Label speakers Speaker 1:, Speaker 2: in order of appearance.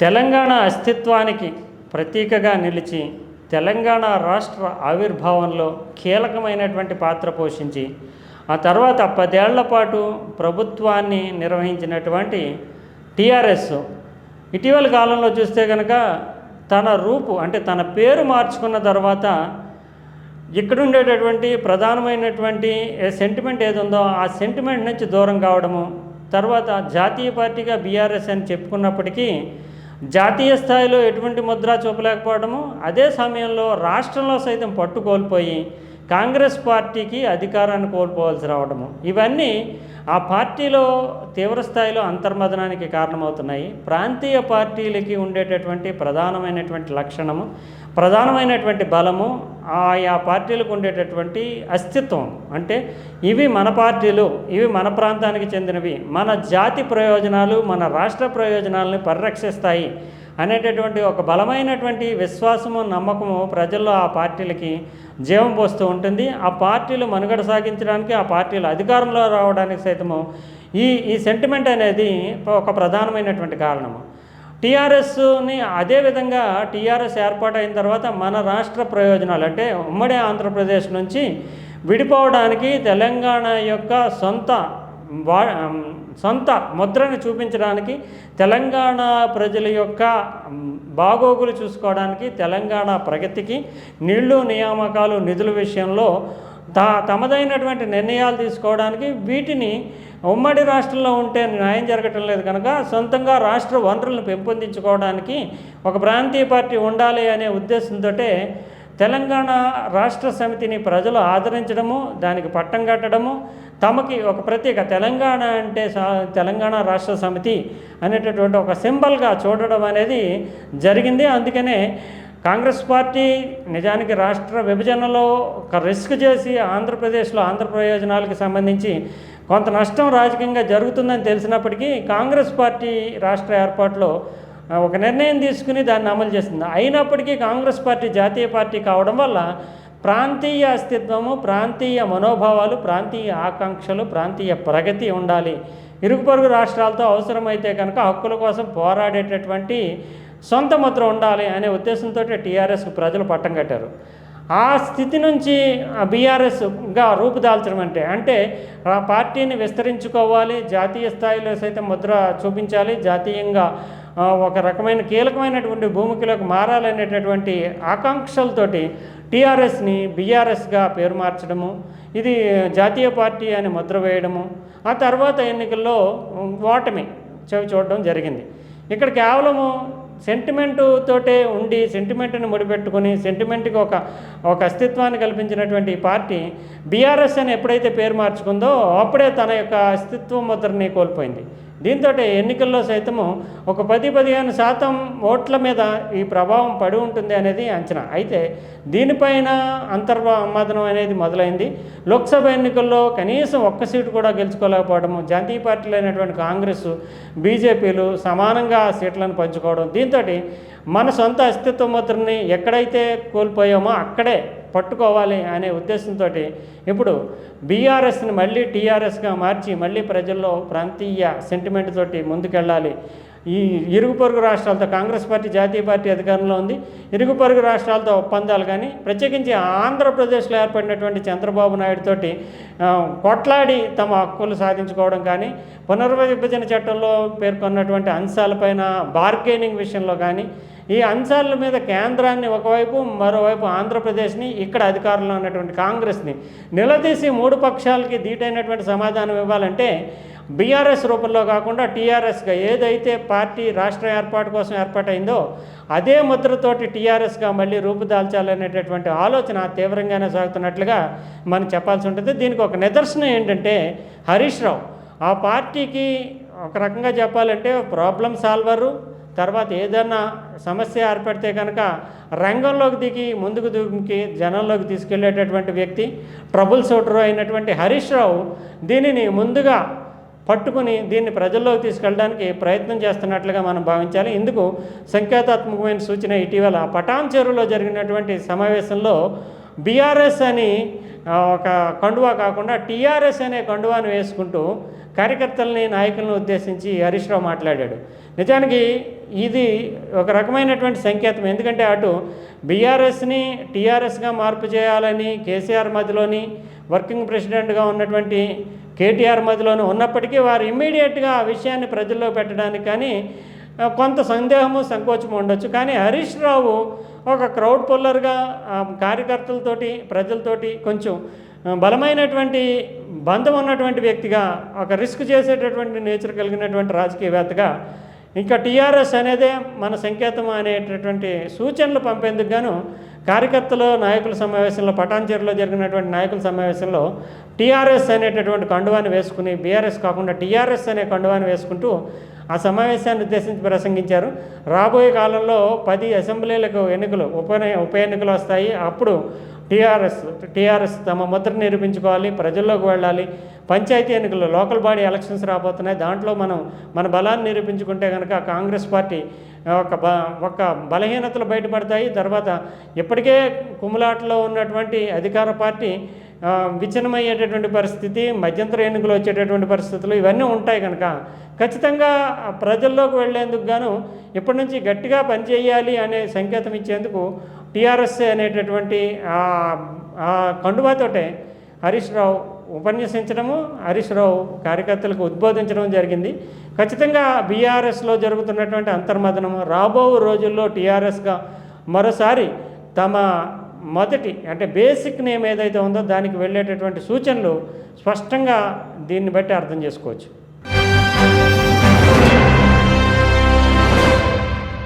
Speaker 1: తెలంగాణ అస్తిత్వానికి ప్రతీకగా నిలిచి తెలంగాణ రాష్ట్ర ఆవిర్భావంలో కీలకమైనటువంటి పాత్ర పోషించి ఆ తర్వాత పదేళ్ళ పాటు ప్రభుత్వాన్ని నిర్వహించినటువంటి టీఆర్ఎస్. ఇటీవల కాలంలో చూస్తే కనుక తన రూపు అంటే తన పేరు మార్చుకున్న తర్వాత ఇక్కడ ఉండేటటువంటి ప్రధానమైనటువంటి సెంటిమెంట్ ఏది ఉందో ఆ సెంటిమెంట్ నుంచి దూరం కావడము తర్వాత జాతీయ పార్టీగా బీఆర్ఎస్ అని చెప్పుకున్నప్పటికీ జాతీయ స్థాయిలో ఎటువంటి ముద్ర చూపలేకపోవడము అదే సమయంలో రాష్ట్రంలో సైతం పట్టు కోల్పోయి కాంగ్రెస్ పార్టీకి అధికారాన్ని కోల్పోవాల్సి రావడము. ఇవన్నీ ఆ పార్టీలో తీవ్రస్థాయిలో అంతర్మదనానికి కారణమవుతున్నాయి. ప్రాంతీయ పార్టీలకి ఉండేటటువంటి ప్రధానమైనటువంటి లక్షణము ప్రధానమైనటువంటి బలము ఆయా పార్టీలకు ఉండేటటువంటి అస్తిత్వం. అంటే ఇవి మన పార్టీలు ఇవి మన ప్రాంతానికి చెందినవి. మన జాతి ప్రయోజనాలు మన రాష్ట్ర ప్రయోజనాలను పరిరక్షిస్తాయి. అనేటటువంటి ఒక బలమైనటువంటి విశ్వాసము నమ్మకము ప్రజల్లో ఆ పార్టీలకి జీవం పోస్తూ ఉంటుంది. ఆ పార్టీలు మనుగడ సాగించడానికి ఆ పార్టీలు అధికారంలో రావడానికి సైతము ఈ ఈ సెంటిమెంట్ అనేది ఒక ప్రధానమైనటువంటి కారణము. టీఆర్ఎస్ని అదేవిధంగా టీఆర్ఎస్ ఏర్పాటైన తర్వాత మన రాష్ట్ర ప్రయోజనాలు అంటే ఉమ్మడి ఆంధ్రప్రదేశ్ నుంచి విడిపోవడానికి తెలంగాణ యొక్క సొంత సొంత ముద్రని చూపించడానికి తెలంగాణ ప్రజల యొక్క బాగోగులు చూసుకోవడానికి తెలంగాణ ప్రగతికి నీళ్ళు నియామకాలు నిధుల విషయంలో తా తమదైనటువంటి నిర్ణయాలు తీసుకోవడానికి వీటిని ఉమ్మడి రాష్ట్రంలో ఉంటే న్యాయం జరగటం లేదు కనుక సొంతంగా రాష్ట్ర వనరులను పెంపొందించుకోవడానికి ఒక ప్రాంతీయ పార్టీ ఉండాలి అనే ఉద్దేశంతో తెలంగాణ రాష్ట్ర సమితిని ప్రజలు ఆదరించడము దానికి పట్టం కట్టడము తమకి ఒక ప్రత్యేక తెలంగాణ అంటే తెలంగాణ రాష్ట్ర సమితి అనేటటువంటి ఒక సింబల్గా చూడడం అనేది జరిగింది. అందుకనే కాంగ్రెస్ పార్టీ నిజానికి రాష్ట్ర విభజనలో ఒక రిస్క్ చేసి ఆంధ్రప్రదేశ్లో ఆంధ్ర ప్రయోజనాలకు సంబంధించి కొంత నష్టం రాజకీయంగా జరుగుతుందని తెలిసినప్పటికీ కాంగ్రెస్ పార్టీ రాష్ట్ర ఏర్పాటులో ఒక నిర్ణయం తీసుకుని దాన్ని అమలు చేస్తుంది అయినప్పటికీ కాంగ్రెస్ పార్టీ జాతీయ పార్టీ కావడం వల్ల ప్రాంతీయ అస్తిత్వము ప్రాంతీయ మనోభావాలు ప్రాంతీయ ఆకాంక్షలు ప్రాంతీయ ప్రగతి ఉండాలి. ఇరుగు పొరుగు రాష్ట్రాలతో అవసరమైతే కనుక హక్కుల కోసం పోరాడేటటువంటి సొంత ముద్ర ఉండాలి అనే ఉద్దేశంతో టీఆర్ఎస్కు ప్రజలు పట్టం కట్టారు. ఆ స్థితి నుంచి బీఆర్ఎస్గా రూపుదాల్చడం అంటే అంటే ఆ పార్టీని విస్తరించుకోవాలి జాతీయ స్థాయిలో సైతం ముద్ర చూపించాలి జాతీయంగా ఒక రకమైన కీలకమైనటువంటి భూమికలోకి మారాలనేటటువంటి ఆకాంక్షలతోటి టీఆర్ఎస్ని బీఆర్ఎస్గా పేరు మార్చడము ఇది జాతీయ పార్టీ అని ముద్ర వేయడము ఆ తర్వాత ఎన్నికల్లో ఓటమి చెవి చూడడం జరిగింది. ఇక్కడ కేవలము సెంటిమెంటు తోటే ఉండి సెంటిమెంట్ని ముడిపెట్టుకుని సెంటిమెంట్కి ఒక ఒక అస్తిత్వాన్ని కల్పించినటువంటి ఈ పార్టీ బీఆర్ఎస్ అని ఎప్పుడైతే పేరు మార్చుకుందో అప్పుడే తన యొక్క అస్తిత్వ ముద్రని కోల్పోయింది. దీంతో ఎన్నికల్లో సైతము ఒక పది పదిహేను శాతం ఓట్ల మీద ఈ ప్రభావం పడి ఉంటుంది అనేది అంచనా. అయితే దీనిపైన అంతర్మదనం అనేది మొదలైంది. లోక్సభ ఎన్నికల్లో కనీసం ఒక్క సీటు కూడా గెలుచుకోలేకపోవడము జాతీయ పార్టీలు అయినటువంటి కాంగ్రెస్ బీజేపీలు సమానంగా సీట్లను పంచుకోవడం దీంతో మన సొంత అస్తిత్వ ముద్రని ఎక్కడైతే కోల్పోయామో అక్కడే పట్టుకోవాలి అనే ఉద్దేశంతో ఇప్పుడు బీఆర్ఎస్ని మళ్ళీ టీఆర్ఎస్గా మార్చి మళ్ళీ ప్రజల్లో ప్రాంతీయ సెంటిమెంట్ తోటి ముందుకెళ్ళాలి. ఈ ఇరుగు పొరుగు రాష్ట్రాలతో కాంగ్రెస్ పార్టీ జాతీయ పార్టీ అధికారంలో ఉంది. ఇరుగు పొరుగు రాష్ట్రాలతో ఒప్పందాలు కానీ ప్రత్యేకించి ఆంధ్రప్రదేశ్లో ఏర్పడినటువంటి చంద్రబాబు నాయుడు తోటి కొట్లాడి తమ హక్కులు సాధించుకోవడం కానీ పునర్విభజన చట్టంలో పేర్కొన్నటువంటి అంశాలపైన బార్గెనింగ్ విషయంలో కానీ ఈ అంశాల మీద కేంద్రాన్ని ఒకవైపు మరోవైపు ఆంధ్రప్రదేశ్ని ఇక్కడ అధికారంలో ఉన్నటువంటి కాంగ్రెస్ని నిలదీసి మూడు పక్షాలకి ధీటైనటువంటి సమాధానం ఇవ్వాలంటే బీఆర్ఎస్ రూపంలో కాకుండా టీఆర్ఎస్గా ఏదైతే పార్టీ రాష్ట్ర ఏర్పాటు కోసం ఏర్పాటైందో అదే ముద్రతోటి టీఆర్ఎస్గా మళ్ళీ రూపుదాల్చాలనేటటువంటి ఆలోచన తీవ్రంగానే సాగుతున్నట్లుగా మనం చెప్పాల్సి ఉంటుంది. దీనికి ఒక నిదర్శనం ఏంటంటే హరీష్ రావు. ఆ పార్టీకి ఒక రకంగా చెప్పాలంటే ప్రాబ్లం సాల్వరు. తర్వాత ఏదైనా సమస్య ఏర్పడితే కనుక రంగంలోకి దిగి ముందుకు దిగి జనంలోకి తీసుకెళ్ళేటటువంటి వ్యక్తి ట్రబుల్ షూటర్ అయినటువంటి హరీష్ రావు దీనిని ముందుగా పట్టుకుని దీన్ని ప్రజల్లోకి తీసుకెళ్ళడానికి ప్రయత్నం చేస్తున్నట్లుగా మనం భావించాలి. ఇందుకు సంకేతాత్మకమైన సూచన ఇటీవల పటాన్ చెరువులో జరిగినటువంటి సమావేశంలో బీఆర్ఎస్ అని ఒక కండువా కాకుండా టీఆర్ఎస్ అనే కండువాను వేసుకుంటూ కార్యకర్తల్ని నాయకులను ఉద్దేశించి హరీష్ రావు మాట్లాడాడు. నిజానికి ఇది ఒక రకమైనటువంటి సంకేతం. ఎందుకంటే అటు బీఆర్ఎస్ని టీఆర్ఎస్గా మార్పు చేయాలని కేసీఆర్ మధ్యలోని వర్కింగ్ ప్రెసిడెంట్గా ఉన్నటువంటి కేటీఆర్ మధ్యలోనూ ఉన్నప్పటికీ వారు ఇమ్మీడియట్గా ఆ విషయాన్ని ప్రజల్లో పెట్టడానికి కానీ కొంత సందేహము సంకోచము ఉండొచ్చు. కానీ హరీష్ రావు ఒక క్రౌడ్ పుల్లర్గా కార్యకర్తలతోటి ప్రజలతోటి కొంచెం బలమైనటువంటి బంధం ఉన్నటువంటి వ్యక్తిగా ఒక రిస్క్ చేసేటటువంటి నేచర్ కలిగినటువంటి రాజకీయవేత్తగా ఇంకా టీఆర్ఎస్ అనేదే మన సంకేతం అనేటటువంటి సూచనలు పంపేందుకు గాను కార్యకర్తలు నాయకుల సమావేశంలో పటాన్చేరులో జరిగినటువంటి నాయకుల సమావేశంలో టీఆర్ఎస్ అనేటటువంటి కండువాన్ని వేసుకుని బీఆర్ఎస్ కాకుండా టీఆర్ఎస్ అనే కండువాన్ని వేసుకుంటూ ఆ సమావేశాన్ని ఉద్దేశించి ప్రసంగించారు. రాబోయే కాలంలో పది అసెంబ్లీలకు ఎన్నికలు ఉప ఉప ఎన్నికలు వస్తాయి. అప్పుడు టీఆర్ఎస్ టీఆర్ఎస్ తమ ముద్ర నిరూపించుకోవాలి ప్రజల్లోకి వెళ్ళాలి. పంచాయతీ ఎన్నికలు లోకల్ బాడీ ఎలక్షన్స్ రాబోతున్నాయి. దాంట్లో మనం మన బలాన్ని నిరూపించుకుంటే కనుక కాంగ్రెస్ పార్టీ ఒక బ ఒక బలహీనతలు బయటపడతాయి. తర్వాత ఇప్పటికే కుమ్ములాటలో ఉన్నటువంటి అధికార పార్టీ విచ్ఛిన్నమయ్యేటటువంటి పరిస్థితి మధ్యంతర ఎన్నికలు వచ్చేటటువంటి పరిస్థితులు ఇవన్నీ ఉంటాయి కనుక ఖచ్చితంగా ప్రజల్లోకి వెళ్ళేందుకు గాను ఇప్పటి నుంచి గట్టిగా పనిచేయాలి అనే సంకేతం ఇచ్చేందుకు టీఆర్ఎస్ అనేటటువంటి ఆ- కండువాతోటే హరీష్ రావు ఉపన్యసించడము హరీష్ రావు కార్యకర్తలకు ఉద్బోధించడం జరిగింది. ఖచ్చితంగా బీఆర్ఎస్లో జరుగుతున్నటువంటి అంతర్మదనము రాబో రోజుల్లో టీఆర్ఎస్గా మరోసారి తమ మొదటి అంటే బేసిక్ నేమ్ ఏదైతే ఉందో దానికి వెళ్ళేటటువంటి సూచనలు స్పష్టంగా దీన్ని బట్టి అర్థం చేసుకోవచ్చు.